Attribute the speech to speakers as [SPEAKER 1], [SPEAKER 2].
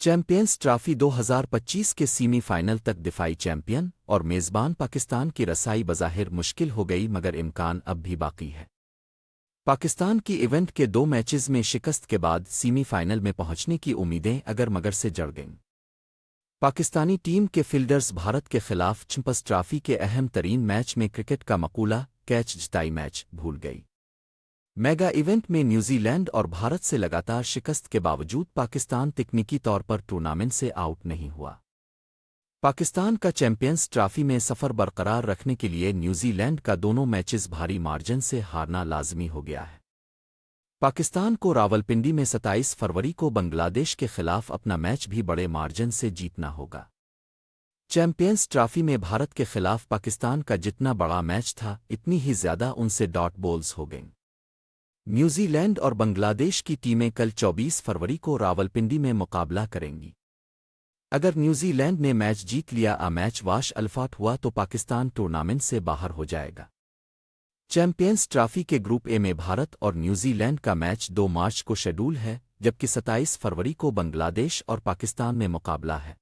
[SPEAKER 1] Champions trophy 2025 के semifinal तक दिफाई champion और मेज़बान पाकिस्तान की रसाई बज़ाहिर मुश्किल हो गई, मगर इम्कान अब भी बाकी है। पाकिस्तान की इवेंट के दो मैचेस में शिकस्त के बाद सेमीफाइनल में पहुँचने की उम्मीदें अगर मगर से जड़ गईं। पाकिस्तानी टीम के फील्डर्स भारत के खिलाफ चंपस ट्रॉफी के अहम तरीन मैच में क्रिकेट का मकूला, कैच जिताई मैच, भूल गई। मेगा इवेंट में न्यूजीलैंड और भारत से लगातार शिकस्त के बावजूद पाकिस्तान तकनीकी तौर पर टूर्नामेंट से आउट नहीं हुआ। पाकिस्तान का चैंपियंस ट्रॉफी में सफ़र बरकरार रखने के लिए न्यूजीलैंड का दोनों मैचेस भारी मार्जिन से हारना लाजमी हो गया है। पाकिस्तान को रावलपिंडी में 27 फरवरी को बांग्लादेश के खिलाफ अपना मैच भी बड़े मार्जिन से जीतना होगा। चैंपियंस ट्रॉफी में भारत के खिलाफ पाकिस्तान का जितना बड़ा मैच था, इतनी ही ज़्यादा उनसे डॉट बॉल्स हो गईं। न्यूजीलैंड और बांग्लादेश की टीमें कल 24 फरवरी को रावलपिंडी में मुकाबला करेंगी। अगर न्यूजीलैंड ने मैच जीत लिया, आ मैच वाश अल्फाट हुआ तो पाकिस्तान टूर्नामेंट से बाहर हो जाएगा। चैंपियंस ट्रॉफी के ग्रुप ए में भारत और न्यूजीलैंड का मैच 2 मार्च को शेड्यूल है, जबकि 27 फरवरी को बांग्लादेश और पाकिस्तान में मुकाबला है।